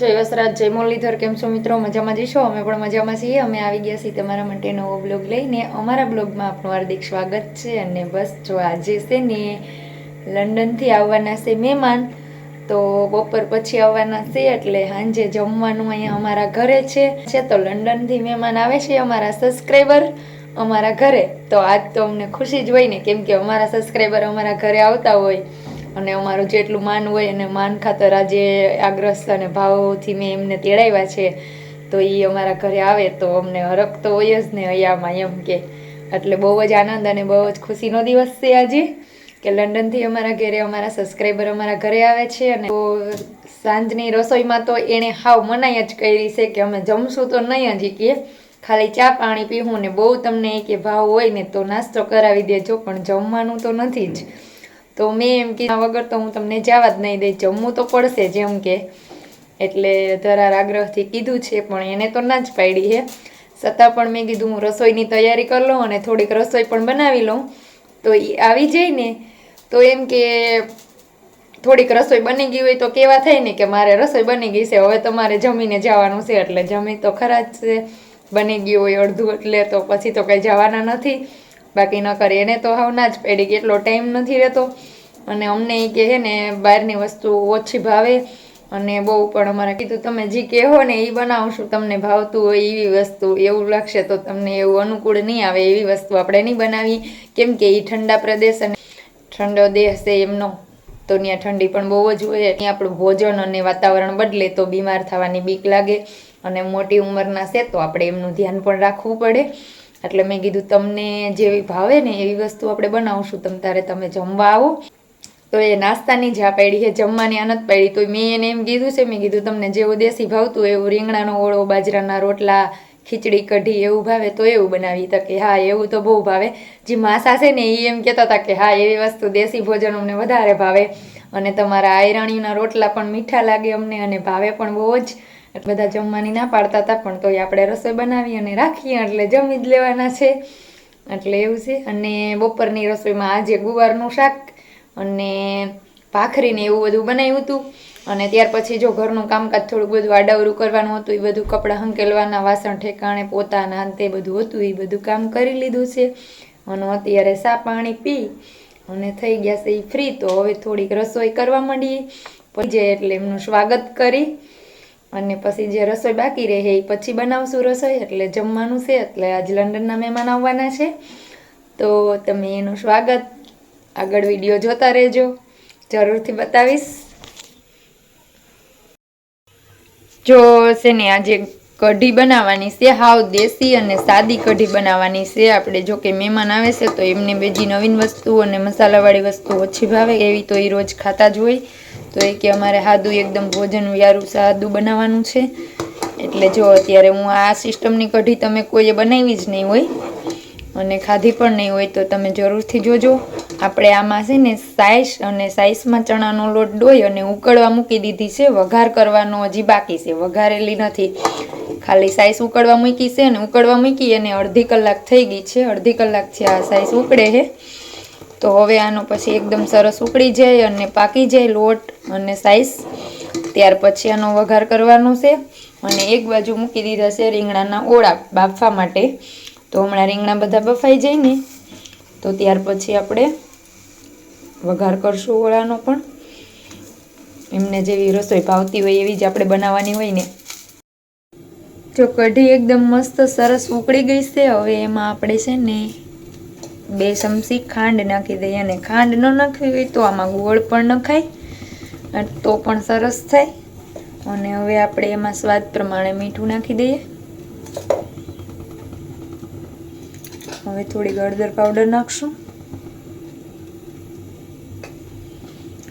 જય વસરાજ, જય મુરલીધર, કેમ છો મિત્રો? મજામાં જઈશો અમે પણ મજામાં છીએ. અમે આવી ગયા છીએ તમારા માટે નવો બ્લોગ લઈને. અમારા બ્લોગમાં આપણું હાર્દિક સ્વાગત છે અને બસ જો આજે છે ને લંડનથી આવવાના છે મહેમાન, તો બપોર પછી આવવાના છે એટલે સાંજે જમવાનું અહીંયા અમારા ઘરે છે. છે તો લંડનથી મહેમાન આવે છે અમારા સબસ્ક્રાઈબર અમારા ઘરે. તો આજ તો અમને ખુશી જ હોય ને, કેમ કે અમારા સબસ્ક્રાઈબર અમારા ઘરે આવતા હોય. અને અમારું જેટલું માન હોય અને માન ખાતર આજે આગ્રસ્ત અને ભાવથી મેં એમને તેડાવ્યા છે, તો એ અમારા ઘરે આવે તો અમને હરખ તો હોય જ ને અહીંયામાં એમ કે. એટલે બહુ જ આનંદ અને બહુ જ ખુશીનો દિવસ છે આજે, કે લંડનથી અમારા ઘરે અમારા સબસ્ક્રાઈબર અમારા ઘરે આવે છે અને સાંજની રસોઈમાં તો એણે હાવ મનાઈ જ કરી છે કે અમે જમશું તો નહીં હજી કે. ખાલી ચા પાણી પીવું ને બહુ તમને કે ભાવ હોય ને તો નાસ્તો કરાવી દેજો, પણ જમવાનું તો નથી જ. તો મેં એમ કીધા વગર તો હું તમને જવા જ નહીં દઈ, જમવું તો પડશે જેમ કે. એટલે ધરાર આગ્રહથી કીધું છે, પણ એને તો ના જ પાડી છે છતાં પણ મેં કીધું, હું રસોઈની તૈયારી કરી લઉં અને થોડીક રસોઈ પણ બનાવી લઉં. તો એ આવી જાય ને તો એમ કે થોડીક રસોઈ બની ગઈ હોય તો કેવા થાય ને કે મારે રસોઈ બની ગઈ છે, હવે તમારે જમીને જવાનું છે, એટલે જમી તો ખરા જ છે. બની ગયું હોય અડધું, એટલે તો પછી તો કંઈ જવાના નથી. બાકી ન કરે. એને તો હાવ ના જ પેડી કે એટલો ટાઈમ નથી રહેતો. અને અમને એ કહે ને, બહારની વસ્તુ ઓછી ભાવે. અને બહુ પણ અમારે કીધું, તમે જે કહો ને એ બનાવશું. તમને ભાવતું હોય એવી વસ્તુ. એવું લાગશે તો તમને એવું અનુકૂળ નહીં આવે એવી વસ્તુ આપણે નહીં બનાવી. કેમ કે એ ઠંડા પ્રદેશ અને ઠંડો દેહ છે એમનો. તો ત્યાં ઠંડી પણ બહુ જ હોય. ત્યાં આપણું ભોજન અને વાતાવરણ બદલે તો બીમાર થવાની બીક લાગે. અને મોટી ઉંમરના છે તો આપણે એમનું ધ્યાન પણ રાખવું પડે. એટલે મેં કીધું, તમને જેવી ભાવે ને એવી વસ્તુ આપણે બનાવશું. તમ તારે તમે જમવા આવો. તો એ નાસ્તાની જા પાડી છે, જમવાની આનંદ પાડી તો મેં એને એમ કીધું છે, મેં કીધું, તમને જેવું દેશી ભાવતું એવું રીંગણાનો ઓળો, બાજરાના રોટલા, ખીચડી, કઢી એવું ભાવે, તો એવું બનાવી તકે હા, એવું તો બહુ ભાવે. જે માસા છે ને, એ એમ કહેતા હતા કે, હા, એવી વસ્તુ દેશી ભોજન અમને વધારે ભાવે. અને તમારા આયરાણીના રોટલા પણ મીઠા લાગે અમને અને ભાવે પણ બહુ જ. બધા જમવાની ના પાડતા હતા, પણ તોય આપણે રસોઈ બનાવી અને રાખીએ એટલે જમી જ લેવાના છે. એટલે એવું છે. અને બપોરની રસોઈમાં આજે ગુવારનું શાક અને ભાખરીને એવું બધું બનાવ્યું હતું. અને ત્યાર પછી જો ઘરનું કામકાજ થોડુંક બધું આડાવરું કરવાનું હતું એ બધું કપડાં હંકેલવાના, વાસણ ઠેકાણે, પોતાના તે બધું હતું એ બધું કામ કરી લીધું છે. અને અત્યારે સા પાણી પી અને થઈ ગયા છે એ ફ્રી. તો હવે થોડીક રસોઈ કરવા માંડીએ. પછી એટલે એમનું સ્વાગત કરી. અને પછી જે રસોઈ બાકી રહે એ પછી બનાવશું રસોઈ, એટલે જમવાનું છે, એટલે આજ લંડનના મહેમાન આવવાના છે. તો તમે એનું સ્વાગત. આગળ વીડિયો જોતા રહેજો. જરૂરથી બતાવીશ. જો છે ને આજે કઢી બનાવવાની છે, હાવ દેશી અને સાદી કઢી બનાવવાની છે. આપણે જો કે મહેમાન આવે છે, તો એમને બીજી નવીન વસ્તુ અને મસાલાવાળી વસ્તુ ઓછી ભાવે, એવી તો એ રોજ ખાતા જ હોય. તો એ કે અમારે સાદું એકદમ ભોજન વ્યારું સાદું બનાવવાનું છે. એટલે જો અત્યારે હું આ સિસ્ટમની કઢી તમે કોઈએ બનાવી જ નહીં હોય અને ખાધી પણ નહીં હોય તો તમે જરૂરથી જોજો. આપણે આમાં છે ને સાઈસ અને સાઈસમાં ચણાનો લોટ ડોઈ અને ઉકળવા મૂકી દીધી છે. વઘાર કરવાનો હજી બાકી છે. વઘારેલી નથી. ખાલી સાઈસ ઉકળવા મૂકી છે અને ઉકળવા મૂકી અને અડધી કલાક થઈ ગઈ છે. અડધી કલાકથી આ સાઈસ ઉકળે છે. તો હવે આનો પછી એકદમ સરસ ઉકળી જાય અને પાકી જાય લોટ અને સાઈઝ ત્યાર પછી આનો વઘાર કરવાનો છે અને એક બાજુ મૂકી દીધા છે રીંગણાના ઓળા બાફવા માટે. તો હમણાં રીંગણા બધા બફાઈ જાય ને. તો ત્યાર પછી આપણે વઘાર કરશું ઓળાનો પણ. એમને જેવી રસોઈ ભાવતી હોય એવી જ આપણે બનાવવાની હોય ને. જો કઢી એકદમ મસ્ત સરસ ઉકળી ગઈ છે. હવે એમાં આપણે છે ને બે ચમચી ખાંડ નાખી દઈએ અને ખાંડ ન નાખવી હોય તો આમાં ગોળ પણ નખાય તો પણ સરસ થાય. અને હવે આપણે એમાં સ્વાદ પ્રમાણે મીઠું નાખી દઈએ. હવે થોડી હળદર પાવડર નાખશું.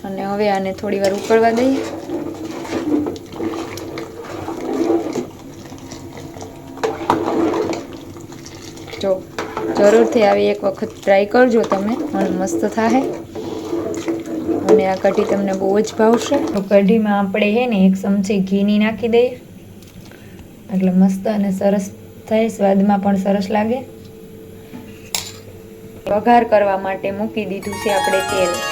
અને હવે આને થોડી વાર ઉકળવા દઈએ જો જરૂરથી આવી એક વખત ટ્રાય કરજો તમે. અને મસ્ત થાય અને આ કઢી તમને બહુ જ ભાવશે. તો કઢીમાં આપણે હે ને એક ચમચી ઘીની નાખી દઈએ. એટલે મસ્ત અને સરસ થાય, સ્વાદમાં પણ સરસ લાગે. વઘાર કરવા માટે મૂકી દીધું છે આપણે તેલ.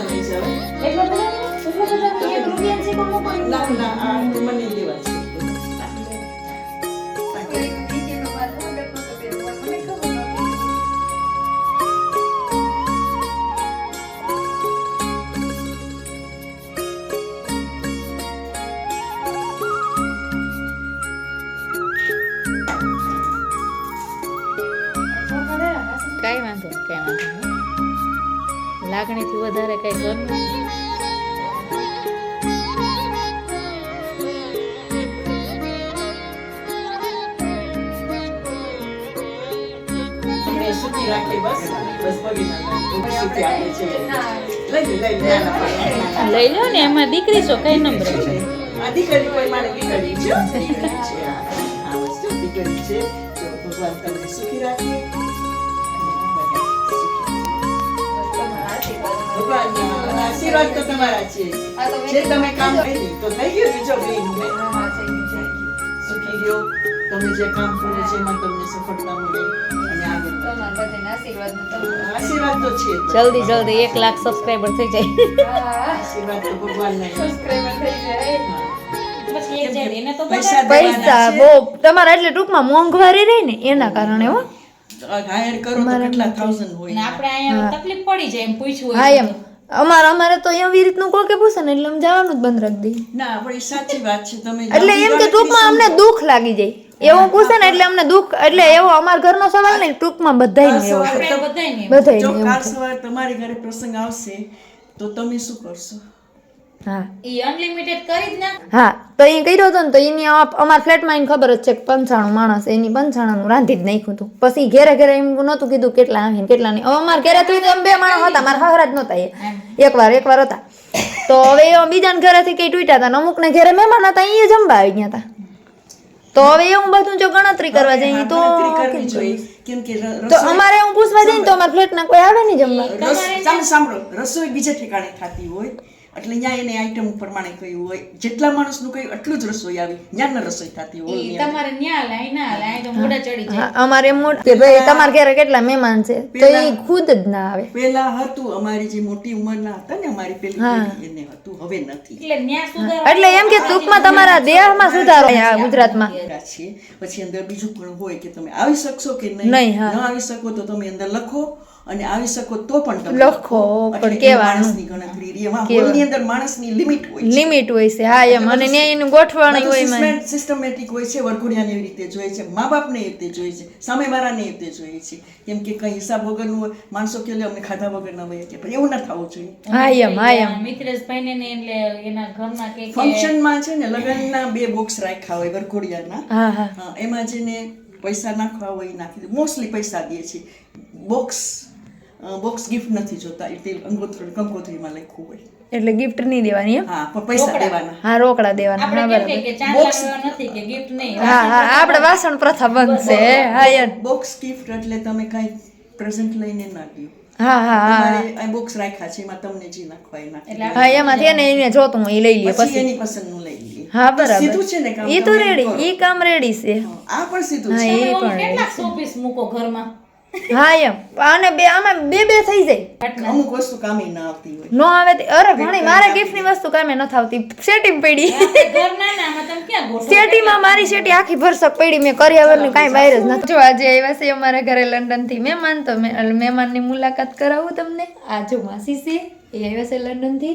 ખાલી- ખાલી ના લઈ જાવ એટલો બધો એટલો બસ. બસ પગે ના લઈ લે, લઈ લે, ના એમાં દીકરી છો કઈ નંબર આ દીકરી કોઈ મારે દીકરી છે? આ. આ વસ્તુ દીકરી છે. ભગવાન તમને સુખી રાખે. આશીર્વાદ તો તમારા છે. જે તમે કામ કર્યું તો થઈ ગયું બીજો જો બેન સુખી રહ્યો. તમે જે કામ કરો છો એમાં તમને સફળતા મળે. આશીર્વાદ તો છે જલ્દી જલ્દી એક લાખ સબસ્ક્રાઈબર થઈ જાય. આશીર્વાદ તો ભગવાનના છે. પછી જાય પૈસા. બહુ. તમારા એટલે ટૂંકમાં મોંઘવારી રહી ને એના કારણે હો. હાયર કરો તો કેટલા થાઉઝન્ડ હોય આપણે અહીંયા તકલીફ પડી જાય એમ પૂછવું હા એમ. અમારે અમારે તો એવી રીતનું કોઈ કે પૂછે ને એટલે અમે જવાનું જ બંધ રાખી દઈએ. ના પણ એ સાચી વાત છે. તમે એટલે એમ કે ટૂંકમાં અમને દુઃખ લાગી જાય. એવું પૂછે ને એટલે અમને દુઃખ એટલે એવો અમારા ઘરનો સવાલ નહીં ટૂંકમાં બધાય ને એવો બધાય બધાય જો કાલ સવારે તમારી ઘરે પ્રસંગ આવશે તો તમે શું કરશો? હા. ઈ અનલિમિટેડ કરી જ નાખ હા તો એ કર્યો હતો ને તો એની અમારા ફ્લેટમાં એને ખબર જ છે કે પંચાણું માણસ એની પંચાણું રાંધી જ નાખ્યું હતું. પછી ઘેરે ઘેરે એમ નહોતું કીધું કેટલા આવે કેટલા નહીં. હવે અમારે ઘેરે તો એમ બે માણસ હતા મારા હહરા જ નહોતા એ. એકવાર એકવાર હતા. તો હવે એ બીજાના ઘરેથી કઈ તૂટ્યા હતા ને અમુકને ઘેરે મહેમાન હતા એ જમવા આવી ગયા હતા. તો હવે એવું બધું જો ગણતરી કરવા જઈએ તો કેમ કે તો અમારે હું પૂછવા જઈએ તો અમારા ફ્લેટના કોઈ આવે નહીં જમવા? સાંભળો. રસોઈ બીજે ઠેકાણે થતી હોય એટલે ત્યાં એને આઈટમ પ્રમાણે કહ્યું હોય. જેટલા માણસનું કહ્યું એટલું જ રસોઈ આવી. ત્યાં રસોઈ થતી હોય તમારે ન્યા લાઈ ના લાઈ તો મોઢા ચડી જાય. અમારે એમ કે ભાઈ તમારે ઘરે કેટલા મહેમાન છે? તો એ ખુદ જ ના આવે. પેલા હતું અમારી જે મોટી ઉંમરના હતા ને અમારી પેલી એને હતું હવે નથી. એટલે ન્યા સુધારો. એટલે એમ કે ટૂંકમાં તમારા દેહમાં સુધારો ગુજરાતમાં. પછી અંદર બીજું પણ હોય કે તમે આવી શકશો કે નહીં? નહીં, ન આવી શકો તો તમે અંદર લખો. અને આવી શકો તો પણ તમે લખો, પણ એ ગણતરી રહી. એમાં હોલની અંદર માણસની લિમિટ હોય લિમિટ હોય છે. હા એમ. અને ન્યાય એનું ગોઠવણી હોય એમાં. સિસ્ટમેટિક હોય છે. વરઘોડિયાને એવી રીતે જોઈએ છે. મા બાપને એ રીતે જોઈએ છે. સામેવાળાને એ રીતે જોઈએ છે. કેમ કે કઈ હિસાબ વગરનું હોય. માણસો કે અમને ખાધા વગર ન હોય કે પણ એવું ના થવું જોઈએ. હા એમ હા એમ. મિત્રેશભાઈને ને એટલે એના ઘરમાં કે ફંક્શનમાં છે ને લગ્નના બે બોક્સ રાખ્યા હોય વરઘોડિયાના હા હા. એમાં જેને પૈસા નાખવા હોય એ નાખી મોસ્ટલી પૈસા દે છે. બોક્સ બોક્સ ગિફ્ટ નથી જોતા એટલે અંગોત્રી કંકોત્રીમાં લખ્યું હોય. એટલે ગિફ્ટ નહીં દેવાની એમ? હા પણ પૈસા દેવાના. હા રોકડા દેવાના. આપણે બરાબર. ચાંદલા નથી કે ગિફ્ટ નહીં? હા હા આપણે વાસણ પ્રથા બંધ છે હા યાર. બોક્સ ગિફ્ટ એટલે તમે કઈ પ્રેઝન્ટ લઈને ના દો હા હા હા. બોક્સ રાખ્યા છે એમાં તમને જે નાખવા એ નાખી હા એમાંથી એને એને જોતું હોય એ લઈ લે પછી પછી. એની પસંદનું લઈ લઈએ હા બરાબર. સીધું છે ને કામ એ તો રેડી એ કામ રેડી છે. આ પણ સીધું હા એ પણ કેટલા શોપીસ મૂકો ઘરમાં? હા એમ. અને બે આમાં બે બે થઈ જાય. અમુક વસ્તુ કામે ના આવતી હોય. નો આવે તે- અરે ઘણી મારા ગિફ્ટની વસ્તુ કામે ન થાવતી. સેટિંગ પડી? ના ના સેટીમાં મારી સેટી આખી ભરસક પડી મેં કર્યાવરની કાંઈ બહાર જ નથી જો આજે આવ્યા છે અમારા ઘરે લંડનથી મહેમાન તો મેં ની મહેમાનની મુલાકાત કરાવું તમને. આ જો માસી છે એ આવ્યા છે લંડનથી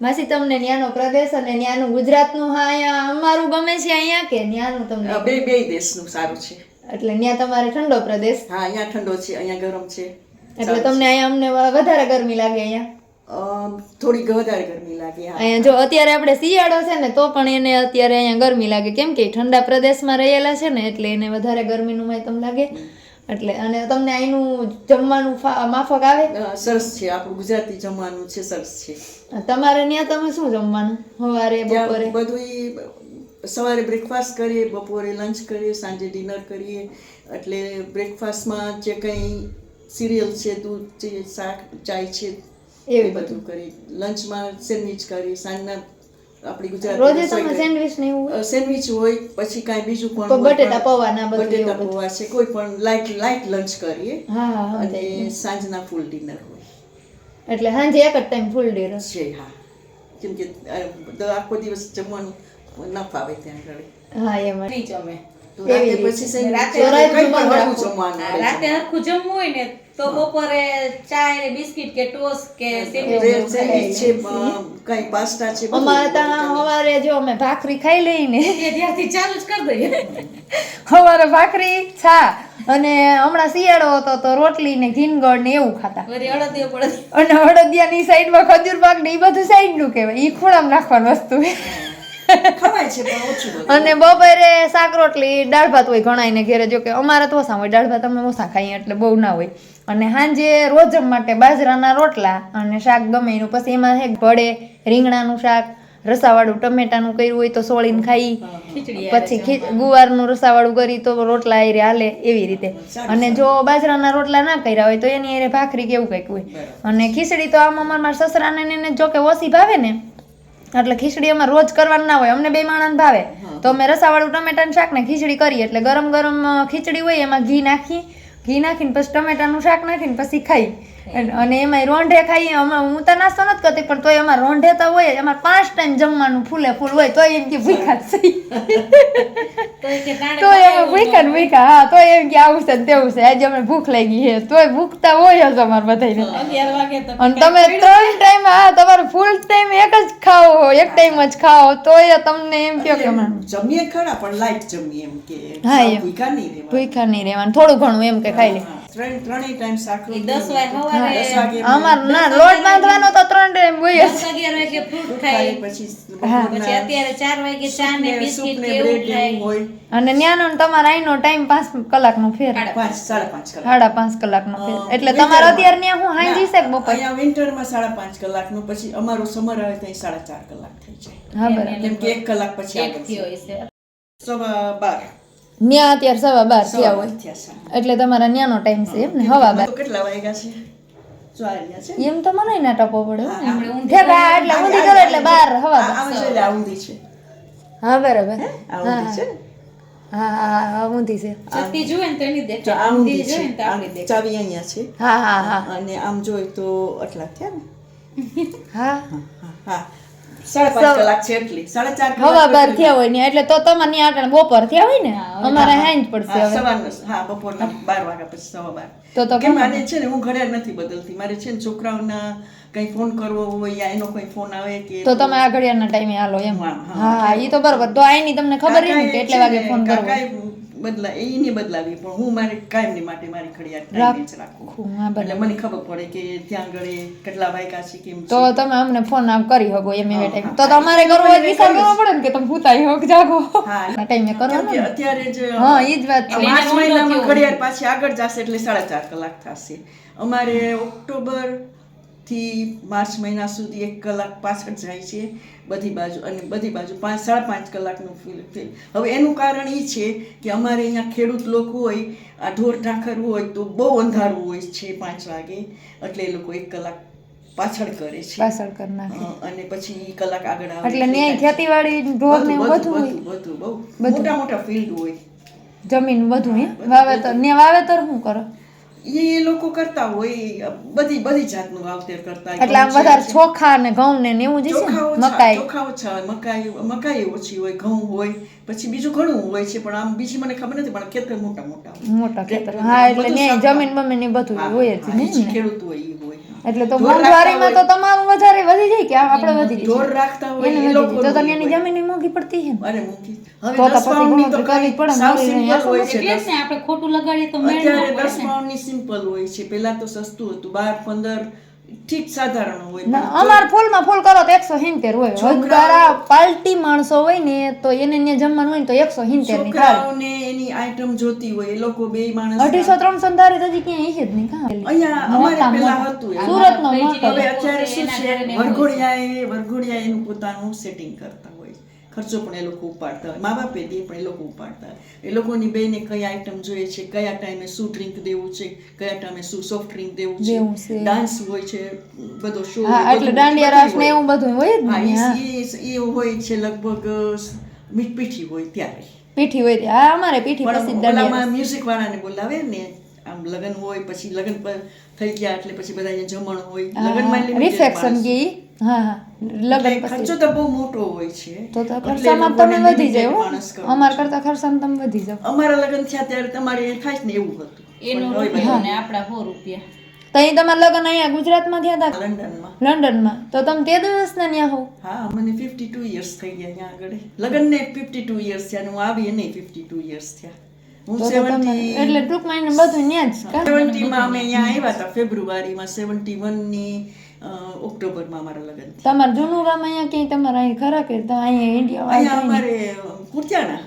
માસી તમને ન્યાનો પ્રદેશ અને ન્યાનું ગુજરાતનું હા અહીંયા અમારું ગમે છે અહીંયા કે ન્યાનું તમને? બે બે દેશનું સારું છે. એટલે ત્યાં તમારે ઠંડો પ્રદેશ. હા અહીંયા ઠંડો છે અહીંયા ગરમ છે. એટલે તમને અહીંયા અમને વધારે ગરમી લાગે અહીંયા? થોડીક વધારે ગરમી લાગે અહીંયા જો અત્યારે આપણે શિયાળો છે ને તો પણ એને અત્યારે અહીંયા ગરમી લાગે. કેમ કે ઠંડા પ્રદેશમાં રહેલા છે ને એટલે એને વધારે ગરમીનું તમને લાગે. એટલે અને તમને અહીંનું જમવાનું માફક આવે? સરસ છે આપણું ગુજરાતી જમવાનું છે સરસ છે. તમારે ત્યાં તમે શું જમવાનું? સવારે બપોરે? બધું સવારે બ્રેકફાસ્ટ કરીએ બપોરે લંચ કરીએ સાંજે ડિનર કરીએ. એટલે બ્રેકફાસ્ટમાં જે કંઈ સિરિયલ છે દૂધ છે શાક ચાય છે એ બધું કરીએ. લંચમાં સેન્ડવિચ કરીએ. સાંજના આપણી ગુજરાત રોજે તમે સેન્ડવિચ ને એવું સેન્ડવિચ હોય? પછી કાંઈ બીજું પણ બટેટા પૌવા ના બધું બટેટા પૌવા છે. કોઈ પણ લાઇટ લાઇટ લંચ કરીએ. અને સાંજના ફૂલ ડિનર હોય. એટલે સાંજે એક જ ટાઈમ ફૂલ ડિનર છે હા. કેમ કે આખો દિવસ જમવાનું ન ફાવે ત્યાં આગળ હા એમ. નહીં જમે. રાતે રીતે. પછી સેન્ડવિચ રાતે કંઈ પણ જમવાનું હળવું રાખો. જમવાનું હા, હોય રાતે જમવાનું. હરખું જમવું હોય ને તો બપોરે ચા ને બિસ્કિટ કે ટોસ્ટ કે બ્રેડ સેન્ડવિચ સેન્ડવિચ છે અ, કંઈ પાસ્તા છે અમારે ત્યાં સવારે જો અમે ભાખરી ખાઈ લઈને ત્યાંથી ચાલુ જ કરી દઈએ. સવારે ભાખરી છા અને હમણાં શિયાળો હતો તો રોટલી ને ઘીનગળ ને એવું ખાતા. અને અડદિયાની સાઈડમાં ખજૂર પાક ને એ બધું સાઈડનું કહેવાય. એ ખૂણામાં નાખવાનું વસ્તુ. ખવાય છે પણ ઓછું અને બપોરે શાક રોટલી દાળ ભાત હોય ઘણાઈને ઘેરે. જો કે અમારે તો ઓછા હોય. દાળ ભાત અમે ઓછા ખાઈએ એટલે બહુ ના હોય. અને સાંજે રોજમ માટે બાજરાના રોટલા અને શાક ગમે એનું. પછી એમાં હે ભળે રીંગણાનું શાક રસાવાળું ટમેટાનું કર્યું હોય તો સોળીને ખાઈ. પછી ગુવારનું રસાવાળું કરી તો રોટલા હારે હાલે એવી રીતે. અને જો બાજરાના રોટલા ના કર્યા હોય તો એની હારે ભાખરી કેવું કંઈક હોય. અને ખીચડી તો આમ અમારા મારા સસરાને એને જો કે ઓછી ભાવે ને એટલે ખીચડી અમારે રોજ કરવાનું ના હોય અમને બે માણસ ભાવે. તો અમે રસાવાળું ટમેટાનું શાક ને ખીચડી કરીએ એટલે ગરમ ગરમ ખીચડી હોય એમાં ઘી નાખી ઘી નાખીને પછી ટમેટાનું શાક નાખીને પછી ખાઈ. અને- અને એમાં રોંઢે ખાઈએ. અમે હું તો નાસ્તો નથી કરતી પણ તોય અમારે રોંઢે તો હોય. અમારે પાંચ ટાઈમ જમવાનું ફૂલે ફૂલ હોય તોય એમ કે ભૂખા થઈ તો એમ તોય ભૂખા ને ભૂખા હા તોય એમ કે આવું છે ને તેવું છે. આજે અમે ભૂખ લાગી છે. તોય ભૂખતા હોય જ અમારે બધાને તો તો અને તમે ત્રણ ટાઈમ હા તમારે ફૂલ ટાઈમ એક જ ખાઓ એક ટાઈમ જ ખાઓ. તોય તમને એમ કહો કે જમીએ ખરા પણ લાઈટ જમીએ એમ કે. હા. ભૂખા નહીં રહેવાનું. થોડું ઘણું એમ કે ખાઈ લે. ત્રણ ત્રણેય ટાઈમ શાક દસ વાગે અમાર ના લોટ બાંધવાનો તો ત્રણ ટાઈમ હોય દસ અગિયાર વાગે ફ્રૂટ ખાય. પછી પછી અત્યારે ચાર વાગે ચા ને બિસ્કિટ ને એવું બ્રેડ ખાય. હોય. અને ન્યાનો તમારા અહીંનો ટાઈમ પાંચ કલાકનો ફેર. પાંચ. સાડા પાંચ કલાક. સાડા પાંચ કલાકનો ફેર. એટલે તમારો. અત્યારે ત્યાં હું હાંજી છે બપોર? અહીંયા વિન્ટરમાં સાડા પાંચ કલાકનું પછી અમારું સમર આવે ત્યાં સાડા ચાર કલાક થઈ જાય. હા બરાબર. કેમ કે એક કલાક પછી એક આગળ છે. સવા બાર. ન્યા અત્યારે સવા બાર થયા હોય. એટલે તમારા ન્યાનો ટાઈમ છે એમ ને હવા બાર. કેટલા વાગ્યા છે? જો આ રહ્યા છે. એમ તો મને ના ટપો પડે હો. ઠેકા એટલે ઊંધી કરો એટલે બાર હવા છે. હા બરાબર. આ ઊંધી છે? ને? હા હા હા ઊંધી છે. જુએ ને તો એની દેખાય ઊંધી ઊંધી ને તો આપણી દેખાય ચાવી અહીંયા છે. હા હા હા. અને આમ જોઈ તો આટલા થયા ને? હા હા, હા. હવા બાર થયા હોય ને એટલે તો તમારે ત્યાં આટલે બપોર થયા હોય ને અમારે હાંજ પડશે હવે. સવારના હા બપોરના બાર વાગ્યા પછી સવા બાર. તો તો કેમ આને છે ને હું ઘડિયાળ નથી બદલતી. મારે છે ને છોકરાઓના કઈ ફોન કરવો હોય યા એનો કોઈ ફોન આવે કે તો તમે આ ઘડિયાળના ટાઈમે હાલો એમ. હા, એ તો બરોબર. તો આની તમને ખબર રહી ને કે એટલા વાગે ફોન કરવો. કાકાએ એ નહીં બદલાવી પણ હું મારી કાયમની માટે મારી ઘડિયાળ ટાઈમે જ રાખું. એટલે મને ખબર પડે કે ત્યાં આગળ કેટલા વાયકા છે કેમ તો તમે અમને ફોન આમ કરી શકો એમ એવા ટાઈમ તો તમારે કરવો હોય વિચાર કરવો પડે ને કે તમે ભૂતાઈ હોક કે જાગો. હા ટાઈમે કરવાનો ને. અત્યારે જ હા, એ જ વાત છે. માર્ચ મહિનામાં ઘડિયાળ પાછી આગળ જશે એટલે સાડા ચાર કલાક થશે. અમારે ઓક્ટોબર થી માર્ચ મહિના સુધી એક કલાક પાછળ જાય છે બધી બાજુ અને બધી બાજુ પાંચ સાડા પાંચ કલાકનું ફીલ થઈ હવે એનું કારણ એ છે કે અમારે અહીંયા ખેડૂત લોકો હોય આ ઢોર ઢાખર હોય તો બહુ અંધારું હોય છે પાંચ વાગે. એટલે એ લોકો એક કલાક પાછળ કરે છે. પાછળ કરી નાખે. અને પછી કલાક આગળ આવે એટલે ન્યાય છે. ખેતીવાડી ઢોર ને બધું બધું હોય? બધું બધું બહુ. મોટા મોટા ફિલ્ડ હોય. જમીન બધું હે? વાવેતર ને વાવેતર શું કરો? એ લોકો કરતા હોય બધી બધી જાતનું વાવતેર કરતા હોય. એટલે આમ વધારે ચોખા ને ઘઉં ને એવું જ છે મકાઈ. ચોખા ઓછા હોય મકાઈ મકાઈ ઓછી હોય ઘઉં હોય પછી બીજું ઘણું હોય છે પણ આમ બીજી મને ખબર નથી પણ ખેતર મોટા મોટા મોટા ખેતર. હા એટલે જમીન બમીન એ બધું હોય જ ખેડૂત હોય એ હોય. એટલે તો મોંઘવારીમાં તો તમારું વધારે વધી જાય કે આપણે વધી જાય રાખતા હોય એ લોકો તો તમને એની. જમીન મોંઘી પડતી છે ને? અરે મૂકી. હવે તો પછી તો કરવી પડે, સાવ સિમ્પલ હોય છે એટલે ને આપણે ખોટું લગાડીએ તો મેળ અત્યારે પડે દસ ને. પાઉન્ડની સિમ્પલ હોય છે. પેલા તો સસ્તું હતું. બાર પંદર ઠીક સાધારણ હોય. અમાર ફૂલમાં ફૂલ કરો તો એકસો સિત્તેર હોય. છોકરા પાલટી માણસો હોય ને તો એને ત્યાં જમવાનું હોય ને તો એકસો સિત્તેરની છોકરાઓને એની આઈટમ જોતી હોય એ લોકો બે માણસ અઢીસો ત્રણસો ધારે હજી ક્યાંય છે જ નહીં કાં? અહીંયા અમારે પેલા હતું સુરત નો હવે અત્યારે શું છે? ને વરઘોડિયા એ વરઘોડિયા એનું પોતાનું સેટિંગ કરતા. ખર્ચો પણ એ લોકો ઉપાડતા હોય. મા બાપે દે પણ એ લોકો ઉપાડતા હોય. એ લોકોની બેને કઈ આઈટમ જોઈએ છે કયા ટાઈમે શું ડ્રિંક દેવું છે કયા ટાઈમે શું સોફ્ટ ડ્રિંક દેવું છે. ડાન્સ હોય છે બધો શો એટલે દાંડિયા રાસ ને એવું બધું હોય ને એ- હોય છે લગભગ મીઠ પીઠી હોય ત્યારે. પીઠી હોય. હા અમારે પીઠી પ્રસિદ્ધ દાંડિયા મ્યુઝિક વાળાને બોલાવે ને આમ લગ્ન હોય પછી લગ્ન પર થઈ ગયા એટલે પછી બધા જમણ હોય. લગ્નમાં માં રિફેક્શન ગઈ. હા હા. લગન ખર્ચો તો બહુ મોટો હોય છે. તો તો ખર્ચામાં તમે વધી જાય અમાર કરતા ખર્ચામાં તમે વધી જાવ અમારા લગ્ન થયા ત્યારે તમારે એ થાય ને એવું હતું. એનો રૂપિયો ને આપણા સો રૂપિયા. તઈ તમારા લગ્ન અહીંયા ગુજરાતમાં થયા હતા? લંડનમાં. લંડનમાં. તો તમે તે દિવસના ત્યાં હો? હા મને ફિફ્ટી ટુ યર્સ થઈ ગયા અહીંયા આગળ. લગ્નને ફિફ્ટી ટુ યર્સ થયા અને હું આવી એને ફિફ્ટી ટુ યર્સ થયા એટલે ટૂંકમાં એને બધું ત્યાં જ? સેવન્ટીમાં અમે અહીંયા આવ્યા હતા ફેબ્રુઆરીમાં સેવન્ટી વનની ઓક્ટોબરમાં અમારા લગ્ન. તમારું જૂનું ગામ અહીંયા ક્યાંય તમારા અહીં ખરા કે તો અહીંયા ઇન્ડિયા અહીંયા અમારે કુર્ત્યાણા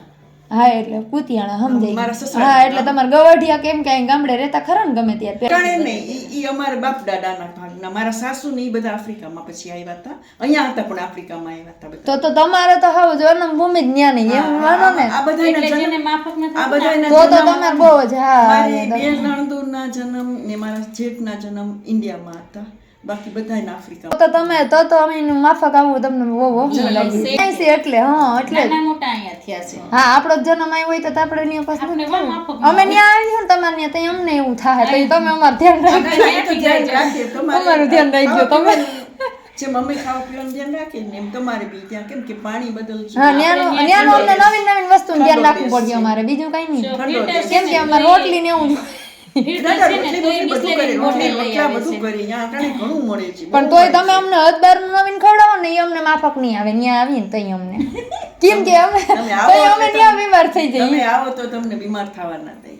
હા એટલે કુતિયાણા સમજાય. હા એટલે તમારે ગવઢિયા કેમ કે અહીં ગામડે રહેતા ખરા ને ગમે ત્યારે ટાણે નહીં ઈ- ઈ અમારા બાપ દાદાના ભાગના. મારા સાસુ ને ઈ બધા આફ્રિકામાં પછી આવ્યા હતા. અહીંયા હતા પણ આફ્રિકામાં આવ્યા હતા તો તો તમારે તો હાવ જન્મભૂમિ જ ન્યા નહીં એમ માનો ને? આ એટલે જન્મ- જેને માફક નથી આ બધાયના તો તો જન્મ- તમારે બહુ જ હા મારી બે નણંદોના જન્મ ને મારા જેઠના જન્મ ઇન્ડિયામાં હતા. બાકી બધાયના તો આફ્રિકામાં. તો તમે તો તો અમે એનું માફક આવું તમને બહુ ઓછું લાગ્યું છે એટલે હા એટલે. નાના મોટા અહીંયા થયા છે. હા આપણો જન્મ આવ્યો હોય તો આપણે ન્યા પાસે આપણે વા માફક અમે ન્યા આવી ને તમારે ત્યાં તો અમને એવું થાય તો તમે અમારું ધ્યાન રાખજો. અમારું ધ્યાન તમારું ધ્યાન રાખજો, તમે. જે મમ્મી ખાવા પીવાનું ધ્યાન રાખે ને એમ તમારે બી ત્યાં કેમ કે પાણી બદલશું. હા ન્યાનું ન્યાનું અમને નવીન નવીન વસ્તુનું ધ્યાન રાખવું પડ્યું અમારે. બીજું કઈ નહીં. કેમ કે અમારે રોટલી ને એવું પણ તોય તમે અમને હદબારનું નવીન ખવડાવો ને એ અમને માફક નહીં આવે ત્યાં આવીએ ને તઈ અમને. કેમ કે અમે અમે ત્યાં બીમાર થઈ જઈએ. આવો તો તમને બીમાર થવાના એમ.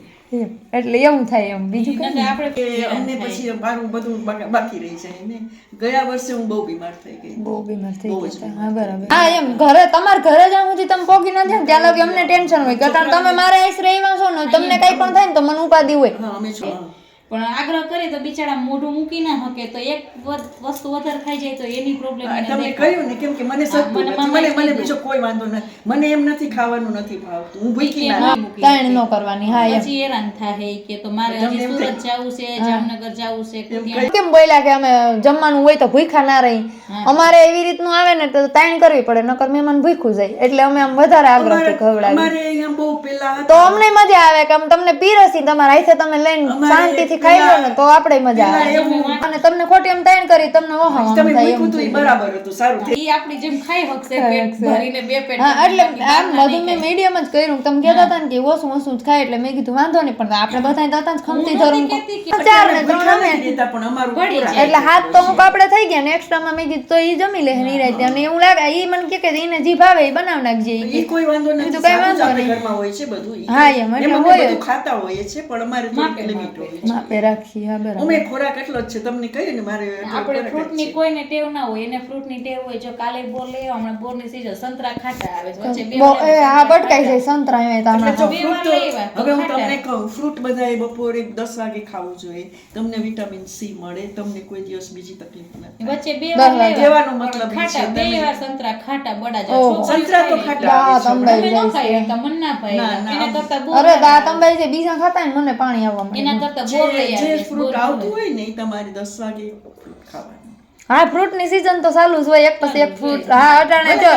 એટલે એવું થાય એમ. બીજું કઈ નહીં. આપણે અમને પછી મારું બધું બાકી રહી જાય ને. ગયા વર્ષે હું બહુ બીમાર થઈ ગઈ. બહુ બીમાર થઈ હતા. હા બરાબર. હા એમ. ઘરે તમારા ઘરે જ સુધી તમે પોગી ના જાય ને ત્યાં લગી અમને ટેન્શન હોય કારણ તમે મારે આઈસ રહેવા છો ને તમને કઈ પણ થાય ને તો મને ઉપાધિ હોય. હા અમે છો. હા. પણ આગ્રહ કરે તો બિચારા મોઢું મૂકી ના શકે તો એક વસ્તુ વધારે ખાઈ જાય તો એની પ્રોબ્લેમ દેખાય. કહ્યું ને કેમ કે મને સદતું મને નથી મને મને બીજો કોઈ વાંધો નથી. મને એમ નથી ખાવાનું નથી ભાવતું. હું ભૂખી ના હા, રહી. મૂકી તાણ ન કરવાની હા પછી હેરાન થાય કે તો મારે હજી સુરત જવું છે જામનગર જવું છે કેમ બોલ્યા કે અમે જમવાનું હોય તો ભૂખા ના રહી? અમારે એવી રીતનું આવે ને તો તાણ કરવી પડે નકર મહેમાન ભૂખ્યું જાય. એટલે અમે આમ વધારે આગ્રહ ખવડાવી અમારે અહીંયા બહુ પેલા તો અમને મજા આવે કે આમ તમને પીરસી તમારા હાથે તમે લઈને અમારે ખાઈ લો ને તો આપણે મજા આવે. અને તમને ખોટી એમ તાણ કરી તમને ઓહો તમે હતું એ બરાબર હતું સારું. ઈ આપણી જેમ ખાઈ હકશે પેટ ભરીને બે પેટ હા એટલે આમ બધું મેં મીડિયમ જ કર્યું. તમે કહેતા હતા ને કે ઓછું ઓછું જ ખાય એટલે મેં કીધું વાંધો નહીં પણ આપણે બધા દાતા જ ખમતી ધરું ચાર ને ત્રણ અમે પણ અમારું પડી જાય. એટલે હાથ તો અમુક આપણે થઈ ગયા ને એક્સ્ટ્રામાં મેં કીધું તો એ જમી લે નિરાયતે અને એવું લાગે એ મને કે કે એને જી ભાવે એ બનાવ નાખજે. ઈ કોઈ વાંધો નથી બીજું કઈ વાંધો નહીં. ઘરમાં હોય છે બધું હા, એમ એટલે હોય બધું ખાતા હોય છે પણ અમારે લિમિટ હોય છે. માપે રાખી હા બરાબર. અમે ખોરાક એટલો જ છે તમને કહ્યું ને મારે આપણે ખોરાક ફ્રૂટની છે. કોઈને ટેવ ના હોય એને ફ્રૂટની ટેવ હોય જો કાલે બોર લઈ હમણાં બોરની સીઝન સંતરા ખાટા આવે છે વચ્ચે બે એ હા બટકાઈ જાય સંતરા એ તો હવે હું તમને કહું ફ્રૂટ બધાએ બપોરે 10 વાગે ખાવું જોઈએ તમને વિટામિન સી મળે તમને કોઈ દિવસ બીજી તકલીફ નથી. વચ્ચે બે વાર. કહેવાનો મતલબ છે બે વાર સંતરા ખાટા બડા જાય સંતરા તો ખાટા હા. અમે ન મન ના ભાઈ ના, ના, એના કરતા અરે દા જે બીજા ખાતા ને મને પાણી આવવા એના કરતા બોર લઈ જે- ફ્રૂટ આવતું હોય. ને એ તમારે દસ વાગે ફ્રૂટ ખાવાનું. હા ફ્રૂટની સીઝન તો ચાલુ જ હોય એક પછી એક ફ્રૂટ હા અટાણે જો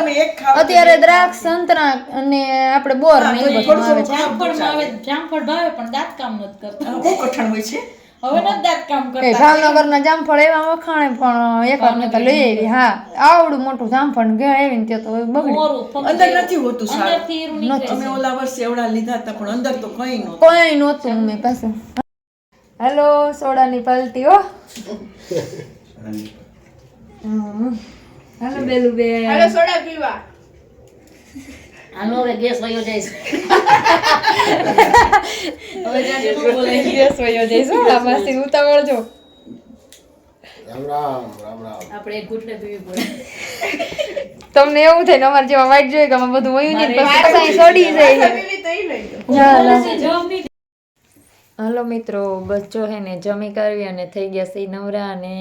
અત્યારે દ્રાક્ષ સંતરા અને આપણે બોર ને એવું એ બધું આવે. જામફળ આવે જામફળ ભાવે પણ દાંત કામ નથી કરતા. બહુ કઠણ હોય છે. હવે નથી દાંત કામ એ કરતા. ભાવનગર ના જામફળ એવા વખાણે પણ એક વાર તો લઈ આવી. હા આવડું મોટું જામફળ ઘેર આવીને તે તો બગડી. મોરું અંદર નથી હોતું સારું. ઈરું અમે ઓલા વર્ષે એવડા લીધા હતા પણ અંદર તો કઈ નહોતું. કઈ નહોતું મેં પાછું હેલો સોડાની પલટી હો. હાલો બેલું બે આનો હવે ગેસ વયો જાય હવે જાજે ન બોલાય. વયો જઈશું આ પાછી ઉતાવળ જો રામ રામ રામ રામ. આપણે એક ઘૂંટડે પીવી પડે. તમને એવું થાય ને અમારે જેવા વાઈટ જોઈએ કે અમે બધું વયું નહીં પછી પાછા જાય. હાલો મિત્રો, બસ જો હે ને જમી કરવી અને થઈ ગયા છે નવરા અને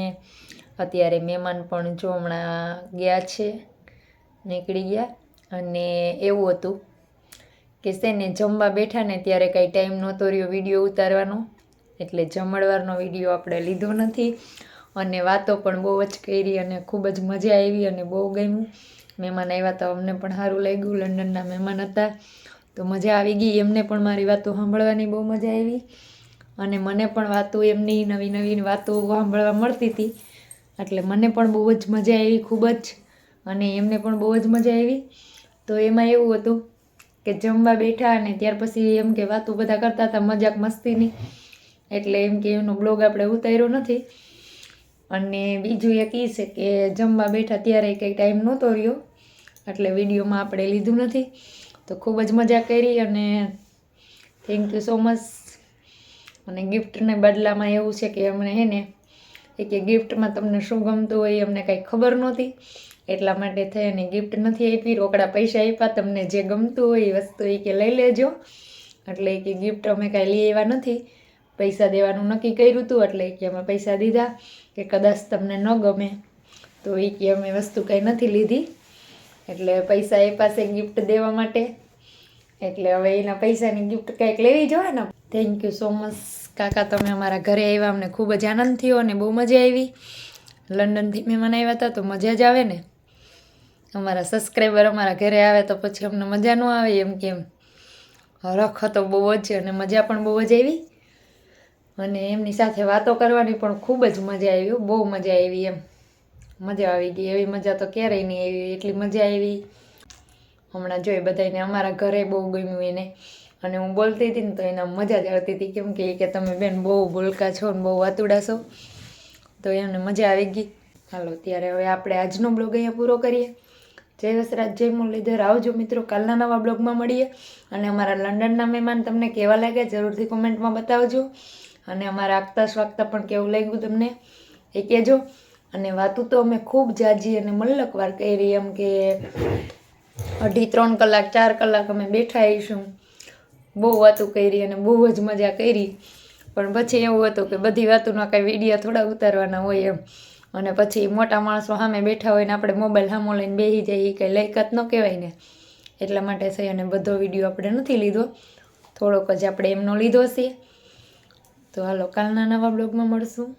અત્યારે મહેમાન પણ જો હમણાં ગયા છે, નીકળી ગયા. અને એવું હતું કે છે ને જમવા બેઠા ને ત્યારે કાંઈ ટાઈમ નહોતો રહ્યો વીડિયો ઉતારવાનો, એટલે જમણવારનો વીડિયો આપણે લીધો નથી. અને વાતો પણ બહુ જ કરી અને ખૂબ જ મજા આવી અને બહુ ગમ્યું. મહેમાન આવ્યા તો અમને પણ સારું લાગ્યું, લંડનના મહેમાન હતા. તો મજા આવી ગઈ. એમને પણ મારી વાતો સાંભળવાની બહુ મજા આવી. અને મને પણ વાતો એમની નવી નવી વાતો સાંભળવા મળતી હતી. એટલે મને પણ બહુ જ મજા આવી ખૂબ જ. અને એમને પણ બહુ જ મજા આવી. તો એમાં એવું હતું કે જમવા બેઠા અને ત્યાર પછી એમ કે વાતો બધા કરતા હતા, મજાક મસ્તીની. એટલે એમ કે એમનો બ્લોગ આપણે ઉતાર્યો નથી. અને બીજું એક એ છે કે જમવા બેઠા ત્યારે કંઈ ટાઈમ નહોતો રહ્યો. એટલે વિડીયોમાં આપણે લીધું નથી. તો ખૂબ જ મજા કરી અને થેન્ક યુ સો મચ અને ગિફ્ટને બદલામાં એવું છે કે અમને હે ને, એ કે ગિફ્ટમાં તમને શું ગમતું હોય અમને કાંઈ ખબર નહોતી. એટલા માટે થઈ અને ગિફ્ટ નથી આપી, રોકડા પૈસા આપ્યા, તમને જે ગમતું હોય એ વસ્તુ એ કે લઈ લેજો. એટલે કે ગિફ્ટ અમે કાંઈ લઈ આવ્યા નથી. પૈસા દેવાનું નક્કી કર્યું હતું એટલે કે અમે પૈસા દીધા, કે કદાચ તમને ન ગમે, તો એ કે અમે વસ્તુ કંઈ નથી લીધી. એટલે પૈસા એ પાસે ગિફ્ટ દેવા માટે. એટલે હવે એના પૈસાની ગિફ્ટ કંઈક લેવી જોઈએ ને થેન્ક યુ સો મચ કાકા, તમે અમારા ઘરે આવ્યા, અમને ખૂબ જ આનંદ થયો અને બહુ મજા આવી. લંડનથી મહેમાન આવ્યા હતા, તો મજા જ આવે ને. અમારા સબસ્ક્રાઈબર અમારા ઘરે આવે તો પછી અમને મજા ન આવે એમ કેમ. રખ હતો બહુ જ અને મજા પણ બહુ જ આવી. અને એમની સાથે વાતો કરવાની પણ ખૂબ જ મજા આવી બહુ મજા આવી એમ. મજા આવી ગઈ, એવી મજા તો ક્યારેય નહીં આવી, એટલી મજા આવી. હમણાં જોઈ બધાને અમારા ઘરે બહુ ગમ્યું એને. અને હું બોલતી હતી ને તો એના મજા જ આવતી હતી. કેમ કે એ કે તમે બેન બહુ બોલકા છો ને બહુ વાતુડા છો, તો એને મજા આવી ગઈ. હાલો, ત્યારે હવે આપણે આજનો બ્લોગ અહીંયા પૂરો કરીએ. જય વસરાજ, જય મુરલીધર. આવજો મિત્રો, કાલના નવા બ્લોગમાં મળીએ. અને અમારા લંડનના મહેમાન તમને કેવા લાગે જરૂરથી કોમેન્ટમાં બતાવજો. અને અમારા આગતા સ્વાગતા પણ કેવું લાગ્યું તમને એ કહેજો. અને વાતું તો અમે ખૂબ જાજી અને મલ્લકવાર કરી એમ કે અઢી, ત્રણ કલાક, ચાર કલાક અમે બેઠા આવીશું. બહુ વાતો કરી અને બહુ જ મજા કરી. પણ પછી એવું હતું કે બધી વાતોના કાંઈ વિડીયા થોડા ઉતારવાના હોય એમ. અને પછી મોટા માણસો સામે બેઠા હોય ને આપણે મોબાઈલ સામો લઈને બેસી એ કંઈ લાયકાત ન કહેવાય ને. એટલા માટે થઈ અને બધો વીડિયો આપણે નથી લીધો. થોડોક જ આપણે એમનો લીધો છે. તો હાલો કાલના નવા બ્લોગમાં મળશું.